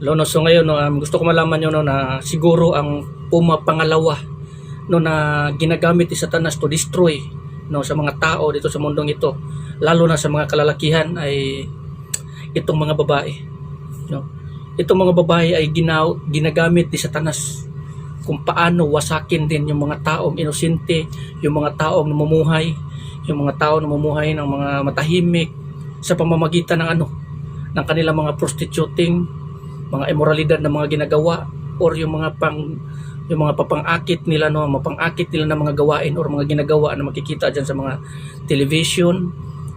Lono, so ngayon no, um, gusto ko malaman nyo no, na siguro ang puma pangalawa no, na ginagamit ni Satanas to destroy no, sa mga tao dito sa mundong ito, lalo na sa mga kalalakihan ay itong mga babae. No? Itong mga babae ay ginaw, ginagamit ni Satanas kung paano wasakin din yung mga taong inosente, yung mga taong namumuhay, yung mga tao namumuhay ng mga matahimik sa pamamagitan ng ano, ng kanilang mga prostituting, mga immoralidad na mga ginagawa or yung mga pang yung mga papangakit nila no, mapangakit nila ng mga gawain or mga ginagawa na makikita diyan sa mga television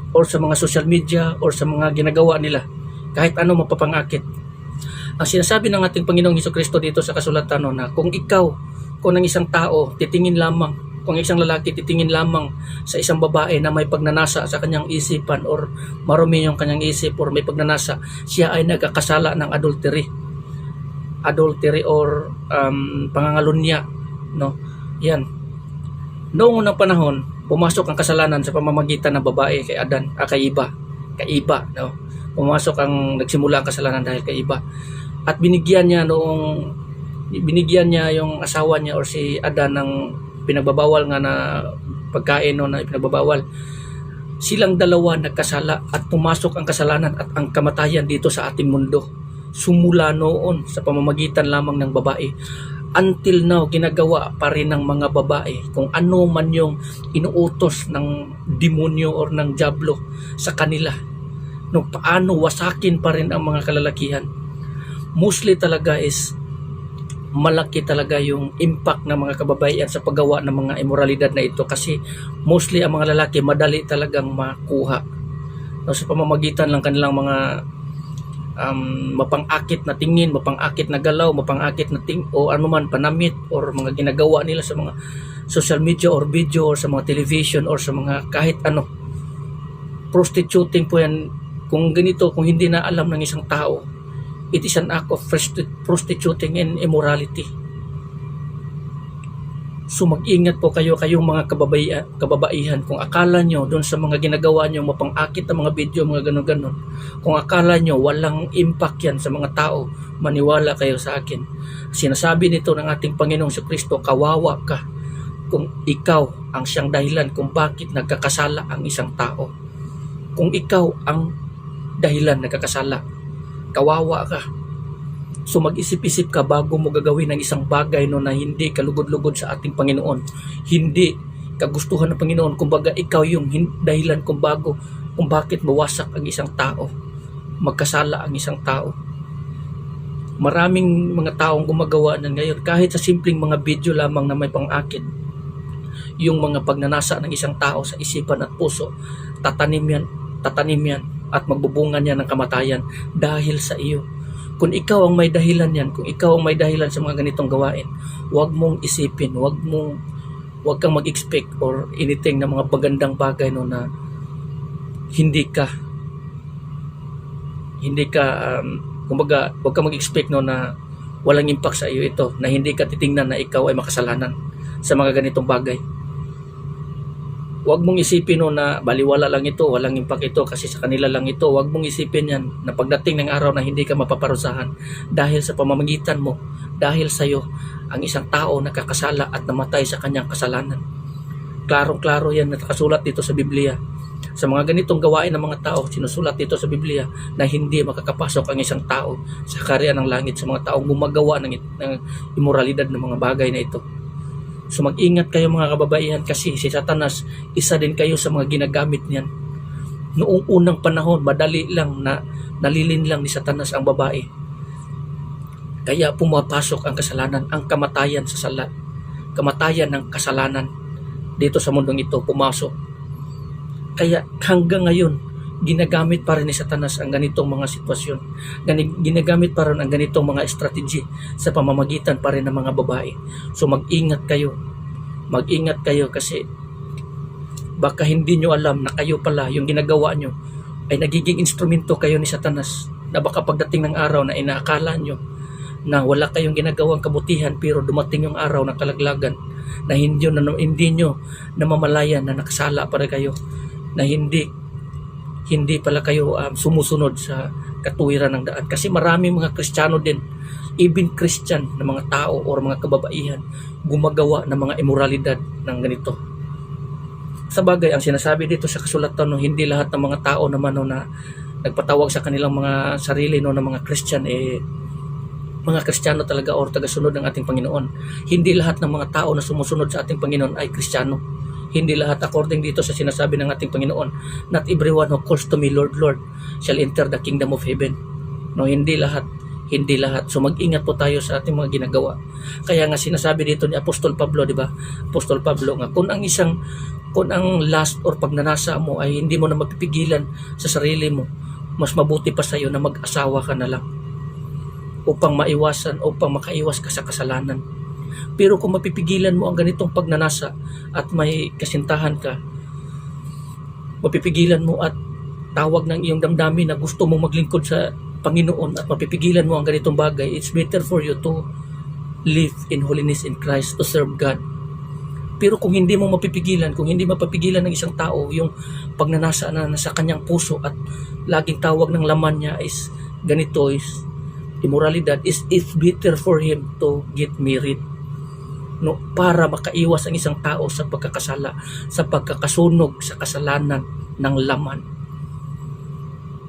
or sa mga social media or sa mga ginagawa nila kahit ano mapapangakit. Ang sinasabi ng ating Panginoong Hesus Kristo dito sa kasulatan no, na kung ikaw kung ng isang tao titingin lamang kung isang lalaki titingin lamang sa isang babae na may pagnanasa sa kanyang isipan or marumi yung kanyang isip or may pagnanasa, siya ay nagkakasala ng adultery. Adultery or um, pangangalunya. No? Yan. Noong unang panahon, pumasok ang kasalanan sa pamamagitan ng babae kay Adan, ah, kay Iba. Kay Iba. No? Pumasok ang nagsimula ang kasalanan dahil kay Iba. At binigyan niya noong binigyan niya yung asawa niya or si Adan ng pinagbabawal nga na pagkain no, na pinagbabawal. Silang dalawa nagkasala at pumasok ang kasalanan at ang kamatayan dito sa ating mundo. Sumula noon sa pamamagitan lamang ng babae. Until now ginagawa pa rin ng mga babae kung ano man yung inuutos ng demonyo or ng diablo sa kanila. No paano wasakin pa rin ang mga kalalakihan? Mostly talaga is malaki talaga yung impact ng mga kababaihan sa paggawa ng mga immoralidad na ito kasi mostly ang mga lalaki madali talagang makuha. No, sa pamamagitan ng kanilang mga um, mapangakit na tingin, mapangakit na galaw, mapangakit na ting o ano man panamit or mga ginagawa nila sa mga social media or video or sa mga television or sa mga kahit ano. Prostituting po yan. Kung ganito, kung hindi na alam ng isang tao it is an act of prosti- prostituting and immorality. So mag-ingat po kayo kayong mga kababaihan, kababaihan kung akala nyo doon sa mga ginagawa nyo mapangakit na mga video, mga ganon-ganon. Kung akala nyo walang impact yan sa mga tao, maniwala kayo sa akin. Sinasabi nito ng ating Panginoong si Kristo, kawawa ka kung ikaw ang siyang dahilan kung bakit nagkakasala ang isang tao. Kung ikaw ang dahilan nagkakasala, kawawa ka. So mag-isip-isip ka bago mo gagawin ng isang bagay no na hindi kalugod-lugod sa ating Panginoon. Hindi kagustuhan ng Panginoon. Kumbaga ikaw yung dahilan kung bago kung bakit mawasak ang isang tao. Magkasala ang isang tao. Maraming mga taong gumagawa na ngayon kahit sa simpleng mga video lamang na may pangakit yung mga pagnanasa ng isang tao sa isipan at puso tatanim yan tatanim yan at magbubunga niya ng kamatayan dahil sa iyo. Kung ikaw ang may dahilan yan, kung ikaw ang may dahilan sa mga ganitong gawain, huwag mong isipin, huwag mong huwag kang mag-expect or anything na mga pagandang bagay no na hindi ka hindi ka um, kumbaga huwag kang mag-expect no na walang impact sa iyo ito na hindi ka titingnan na ikaw ay makasalanan sa mga ganitong bagay Huwag mong isipin no na baliwala lang ito, walang impact ito kasi sa kanila lang ito. Huwag mong isipin yan na pagdating ng araw na hindi ka mapaparusahan dahil sa pamamagitan mo, dahil sa iyo, ang isang tao nakakasala at namatay sa kanyang kasalanan. Klarong-klaro yan na nakasulat dito sa Biblia. Sa mga ganitong gawain ng mga tao, sinusulat dito sa Biblia na hindi makakapasok ang isang tao sa karya ng langit sa mga taong gumagawa ng, ng immoralidad ng mga bagay na ito. So mag-ingat kayo mga kababaihan kasi si Satanas, isa din kayo sa mga ginagamit niyan. Noong unang panahon, madali lang na nalilin lang ni Satanas ang babae. Kaya pumapasok ang kasalanan, ang kamatayan sa sala. Kamatayan ng kasalanan dito sa mundong ito pumasok. Kaya hanggang ngayon, ginagamit pa rin ni Satanas ang ganitong mga sitwasyon. Ginagamit pa rin ang ganitong mga strategy sa pamamagitan pa rin ng mga babae. So mag-ingat kayo. Mag-ingat kayo kasi baka hindi nyo alam na kayo pala yung ginagawa nyo ay nagiging instrumento kayo ni Satanas na baka pagdating ng araw na inaakala nyo na wala kayong ginagawang kabutihan pero dumating yung araw ng kalaglagan na hindi na hindi nyo namamalayan na nakasala para kayo na hindi hindi pala kayo um, sumusunod sa katuwiran ng daan. Kasi marami mga Kristiyano din, even Christian na mga tao or mga kababaihan, gumagawa ng mga imoralidad ng ganito. Sa bagay, ang sinasabi dito sa kasulatan, no, hindi lahat ng mga tao naman no, na nagpatawag sa kanilang mga sarili no, ng mga Christian, eh, mga Kristiyano talaga or tagasunod ng ating Panginoon. Hindi lahat ng mga tao na sumusunod sa ating Panginoon ay Kristiyano. Hindi lahat according dito sa sinasabi ng ating Panginoon. Not everyone who calls to me, Lord, Lord, shall enter the kingdom of heaven. No, hindi lahat. Hindi lahat. So mag-ingat po tayo sa ating mga ginagawa. Kaya nga sinasabi dito ni Apostol Pablo, di ba? Apostol Pablo nga, kung ang isang kung ang last or pagnanasa mo ay hindi mo na mapipigilan sa sarili mo, mas mabuti pa sa iyo na mag-asawa ka na lang upang maiwasan upang makaiwas ka sa kasalanan. Pero kung mapipigilan mo ang ganitong pagnanasa at may kasintahan ka, mapipigilan mo at tawag ng iyong damdamin na gusto mong maglingkod sa Panginoon at mapipigilan mo ang ganitong bagay, it's better for you to live in holiness in Christ, to serve God. Pero kung hindi mo mapipigilan, kung hindi mapapigilan ng isang tao yung pagnanasa na nasa kanyang puso at laging tawag ng laman niya is ganito is immoralidad is it's better for him to get married no para makaiwas ang isang tao sa pagkakasala sa pagkakasunog sa kasalanan ng laman.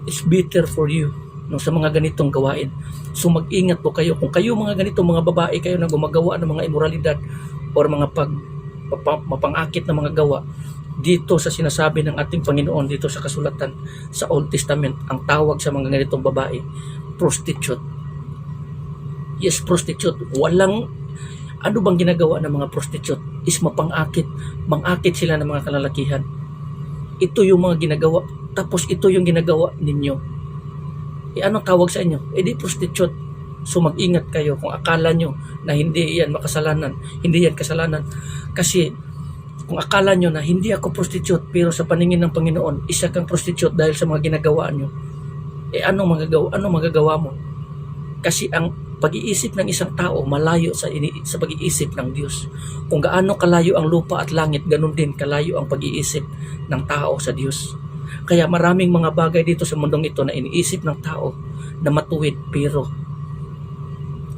It's better for you no sa mga ganitong gawain. So mag-ingat po kayo. Kung kayo mga ganitong mga babae kayo na gumagawa ng mga immoralidad or mga pag mapa- mapangakit na mga gawa dito sa sinasabi ng ating Panginoon dito sa kasulatan sa Old Testament ang tawag sa mga ganitong babae prostitute. Yes prostitute. Walang ano bang ginagawa ng mga prostitute? Is mapangakit mangakit sila ng mga kalalakihan. Ito yung mga ginagawa. Tapos ito yung ginagawa ninyo. E anong tawag sa inyo? E di prostitute. So mag-ingat kayo kung akala nyo na hindi yan makasalanan. Hindi yan kasalanan. Kasi kung akala nyo na hindi ako prostitute pero sa paningin ng Panginoon isa kang prostitute dahil sa mga ginagawa nyo eh anong magagawa anong magagawa mo? Kasi ang pag-iisip ng isang tao malayo sa ini, sa pag-iisip ng Diyos. Kung gaano kalayo ang lupa at langit, ganun din kalayo ang pag-iisip ng tao sa Diyos. Kaya maraming mga bagay dito sa mundong ito na iniisip ng tao na matuwid pero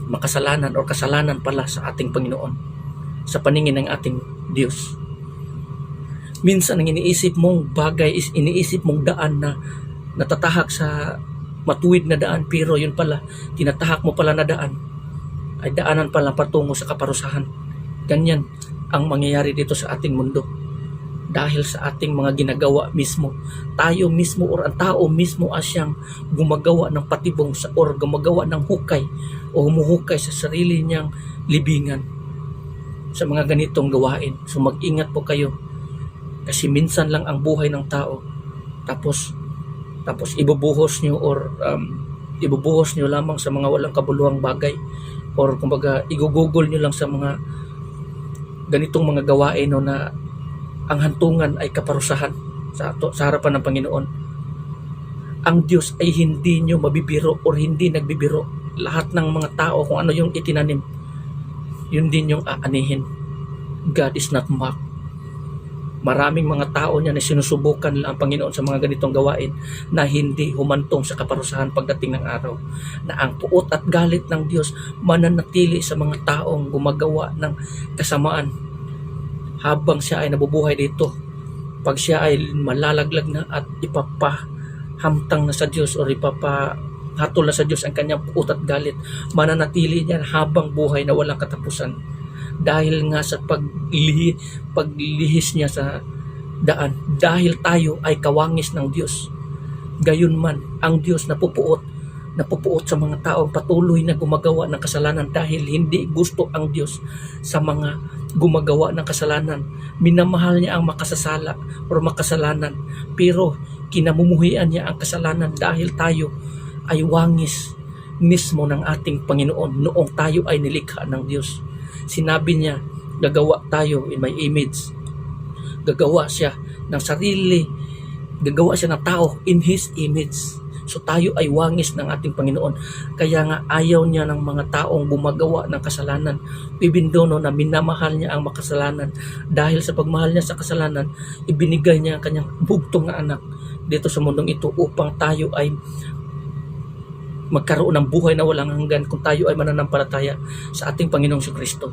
makasalanan o kasalanan pala sa ating Panginoon sa paningin ng ating Diyos. Minsan ang iniisip mong bagay is iniisip mong daan na natatahak sa matuwid na daan. Pero yun pala tinatahak mo pala na daan. Ay daanan pala patungo sa kaparusahan. Ganyan ang mangyayari dito sa ating mundo. Dahil sa ating mga ginagawa mismo. Tayo mismo or ang tao mismo as siyang gumagawa ng patibong sa or gumagawa ng hukay o humuhukay sa sarili niyang libingan. Sa mga ganitong gawain. So mag-ingat po kayo. Kasi minsan lang ang buhay ng tao. Tapos tapos ibubuhos nyo or um, ibubuhos nyo lamang sa mga walang kabuluhang bagay or kumbaga igugugol nyo lang sa mga ganitong mga gawain no, na ang hantungan ay kaparusahan sa, to, sa harapan ng Panginoon. Ang Diyos ay hindi nyo mabibiro or hindi nagbibiro. Lahat ng mga tao kung ano yung itinanim, yun din yung aanihin. God is not mocked maraming mga tao niya na sinusubukan lang ang Panginoon sa mga ganitong gawain na hindi humantong sa kaparusahan pagdating ng araw. Na ang puot at galit ng Diyos mananatili sa mga taong gumagawa ng kasamaan habang siya ay nabubuhay dito. Pag siya ay malalaglag na at ipapahamtang na sa Diyos o ipapa hatol na sa Diyos ang kanyang puot at galit, mananatili niyan habang buhay na walang katapusan dahil nga sa paglihi, paglihis niya sa daan. Dahil tayo ay kawangis ng Diyos. Gayon man ang Diyos napupuot napupuot sa mga taong patuloy na gumagawa ng kasalanan dahil hindi gusto ang Diyos sa mga gumagawa ng kasalanan. Minamahal niya ang makasasala o makasalanan pero kinamumuhian niya ang kasalanan dahil tayo ay wangis mismo ng ating Panginoon noong tayo ay nilikha ng Diyos sinabi niya, gagawa tayo in my image. Gagawa siya ng sarili, gagawa siya ng tao in His image. So tayo ay wangis ng ating Panginoon. Kaya nga ayaw niya ng mga taong gumagawa ng kasalanan. Pibindono na minamahal niya ang makasalanan. Dahil sa pagmahal niya sa kasalanan, ibinigay niya ang kanyang bugtong na anak dito sa mundong ito upang tayo ay magkaroon ng buhay na walang hanggan kung tayo ay mananampalataya sa ating Panginoong Kristo.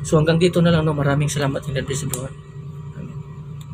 So hanggang dito na lang no, maraming salamat in bless everyone.